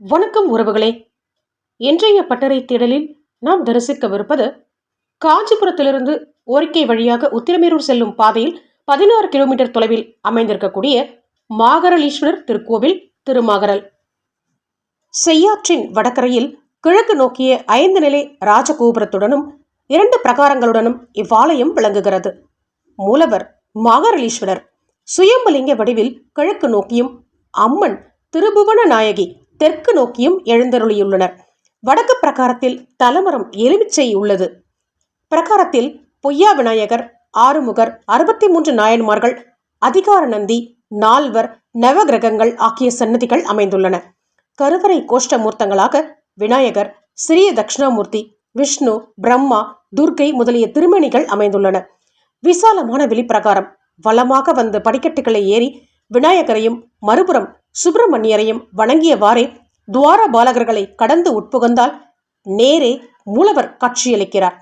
வணக்கம் உறவுகளே. இன்றைய பட்டறை தேடலில் நாம் தரிசிக்கவிருப்பது காஞ்சிபுரத்திலிருந்து ஓரிக்கை வழியாக உத்திரமேரூர் செல்லும் பாதையில் பதினாறு கிலோமீட்டர் தொலைவில் அமைந்திருக்கக்கூடிய மாகரலீஸ்வரர் திருக்கோவில் திருமாகரல். செய்யாற்றின் வடக்கரையில் கிழக்கு நோக்கிய ஐந்து நிலை ராஜகோபுரத்துடனும் இரண்டு பிரகாரங்களுடனும் இவ்வாலயம் விளங்குகிறது. மூலவர் மாகரலீஸ்வரர் சுயம்பலிங்க வடிவில் கிழக்கு நோக்கியும் அம்மன் திருபுவன நாயகி தெற்கு நோக்கியும் எழுந்தருளியுள்ளனர். வடக்கு பிரகாரத்தில் தலமரம் எலுமிச்சை உள்ளது. பிரகாரத்தில் பொய்யா விநாயகர் ஆறுமுகர் அறுபத்தி மூன்று நாயன்மார்கள் அதிகார நந்தி நால்வர் நவகிரகங்கள் ஆகிய சன்னதிகள் அமைந்துள்ளன. கருவறை கோஷ்டமூர்த்தங்களாக விநாயகர் சிறிய தட்சிணாமூர்த்தி விஷ்ணு பிரம்மா துர்க்கை முதலிய திருமணிகள் அமைந்துள்ளன. விசாலமான வெளிப்பிரகாரம். வளமாக வந்த படிக்கட்டுகளை ஏறி விநாயகரையும் மறுபுறம் சுப்பிரமணியரையும் வணங்கியவாறே துவார பாலகர்களை கடந்து உட்புகந்தால் நேரே மூலவர் காட்சியளிக்கிறார்.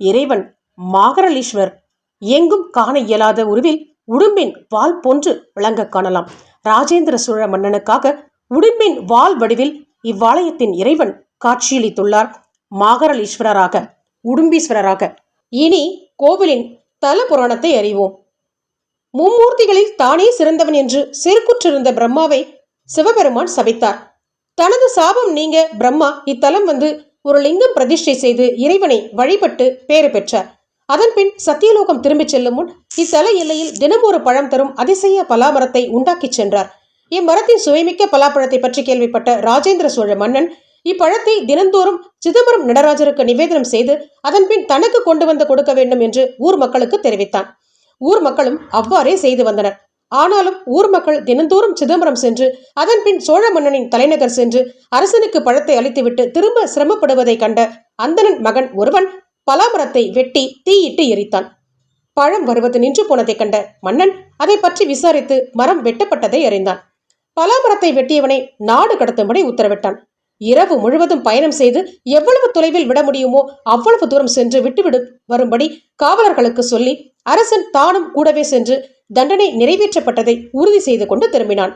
இறைவன் மாகரலீஸ்வர் எங்கும் காண இயலாத உருவில் உடும்பின் வாள் போன்று விளங்க காணலாம். ராஜேந்திர சோழ மன்னனுக்காக உடும்பின் வாள் வடிவில் இவ்வாலயத்தின் இறைவன் காட்சியளித்துள்ளார். மாகரலீஸ்வரராக உடும்பீஸ்வரராக. இனி கோவிலின் தல புராணத்தை அறிவோம். மும்மூர்த்திகளில் தானே சிறந்தவன் என்று செருக்குற்றிருந்த பிரம்மாவை சிவபெருமான் சபித்தார். தனது சாபம் நீங்க பிரம்மா இத்தலம் வந்து ஒரு லிங்கம் பிரதிஷ்டை செய்து இறைவனை வழிபட்டு பேறு பெற்றார். அதன்பின் சத்தியலோகம் திரும்பிச் செல்லும் முன் இத்தல எல்லையில் தினம் ஒரு பழம் தரும் அதிசய பலாமரத்தை உண்டாக்கிச் சென்றார். இம்மரத்தின் சுவைமிக்க பலாப்பழத்தை பற்றி கேள்விப்பட்ட ராஜேந்திர சோழ மன்னன் இப்பழத்தை தினந்தோறும் சிதம்பரம் நடராஜருக்கு நிவேதனம் செய்து அதன்பின் தனக்கு கொண்டு வந்து கொடுக்க வேண்டும் என்று ஊர் மக்களுக்கு தெரிவித்தான். ஊர் மக்களும் அவ்வாறே செய்து வந்தனர். ஆனாலும் ஊர் மக்கள் தினந்தோறும் சிதம்பரம் சென்று அதன்பின் சோழ மன்னனின் தலைநகர் சென்று அரசனுக்கு பழத்தை அளித்துவிட்டு திரும்ப சிரமப்படுவதை கண்ட அந்தணன் மகன் ஒருவன் பலாமரத்தை வெட்டி தீயிட்டு எரித்தான். பழம் வருவது நின்று போனதைக் கண்ட மன்னன் அதை பற்றி விசாரித்து மரம் வெட்டப்பட்டதை அறிந்தான். பலாமரத்தை வெட்டியவனை நாடு கடத்தும்படி உத்தரவிட்டான். இரவு முழுவதும் பயணம் செய்து எவ்வளவு தொலைவில் விட முடியுமோ அவ்வளவு தூரம் சென்று விட்டுவிடு வரும்படி காவலர்களுக்கு சொல்லி அரசன் தானும் கூடவே சென்று தண்டனை நிறைவேற்றப்பட்டதை உறுதி செய்து கொண்டு திரும்பினான்.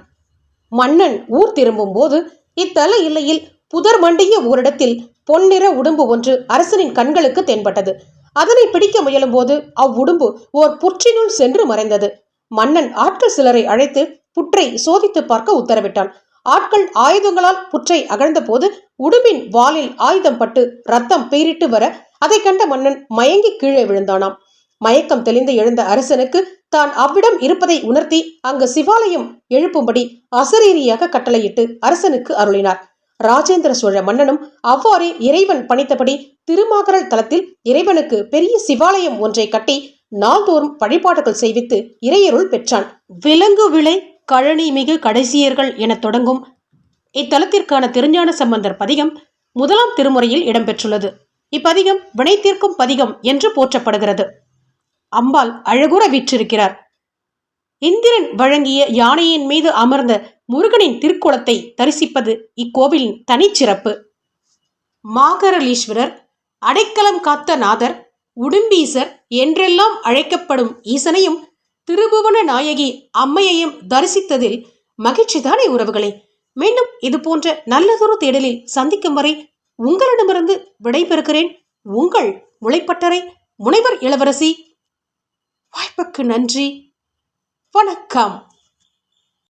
மன்னன் ஊர் திரும்பும் போது இத்தல இல்லையில் புதர் மண்டிய ஓரிடத்தில் பொன்னிற உடும்பு ஒன்று அரசனின் கண்களுக்கு தென்பட்டது. அதனை பிடிக்க முயலும் போது அவ்வுடும்பு ஓர் புற்றினுள் சென்று மறைந்தது. மன்னன் ஆட்கள் சிலரை அழைத்து புற்றை சோதித்து பார்க்க உத்தரவிட்டான். ஆட்கள் ஆயுதங்களால் புற்றை அகழ்ந்தபோது உடும்பின் வாலில் ஆயுதம் பட்டு ரத்தம் பீரிட்டு வர அதை கண்ட மன்னன் மயங்கி கீழே விழுந்தானாம். மயக்கம் தெளிந்து எழுந்த அரசனுக்கு தான் அவ்விடம் இருப்பதை உணர்த்தி அங்கு சிவாலயம் எழுப்பும்படி அசரீரியாக கட்டளையிட்டு அரசனுக்கு அருளினார். ராஜேந்திர சோழ மன்னனும் அவ்வாறே இறைவன் பணித்தபடி திருமாகரல் தலத்தில் இறைவனுக்கு பெரிய சிவாலயம் ஒன்றை கட்டி நாள்தோறும் வழிபாடுகள் செய்வித்து இறையருள் பெற்றான். விலங்கு விளை கழனி மிகு கடைசியர்கள் என தொடங்கும் இத்தலத்திற்கான திருஞான சம்பந்தர் பதிகம் முதலாம் திருமுறையில் இடம்பெற்றுள்ளது. இப்பதிகம் வினை தீர்க்கும் பதிகம் என்று போற்றப்படுகிறது. அம்பாள் அழகுற வீற்றிருக்கிறார். இந்திரன் வழங்கிய யானையின் மீது அமர்ந்த முருகனின் திருக்குளத்தை தரிசிப்பது இக்கோவிலின் தனிச்சிறப்பு. மாகரலீஸ்வரர் அடைக்கலம் காத்த நாதர் உடும்பீசர் என்றெல்லாம் அழைக்கப்படும் ஈசனையும் திருபுவன நாயகி அம்மையையும் தரிசித்ததில் மகிழ்ச்சிதானே உறவுகளே. மீண்டும் இது போன்ற நல்லதொரு தேடலில் சந்திக்கும் வரை உங்களிடமிருந்து விடைபெறுகிறேன். உங்கள் முளைப்பட்டறை முனைவர் இளவரசி. வாய்ப்புக்கு நன்றி. வணக்கம்.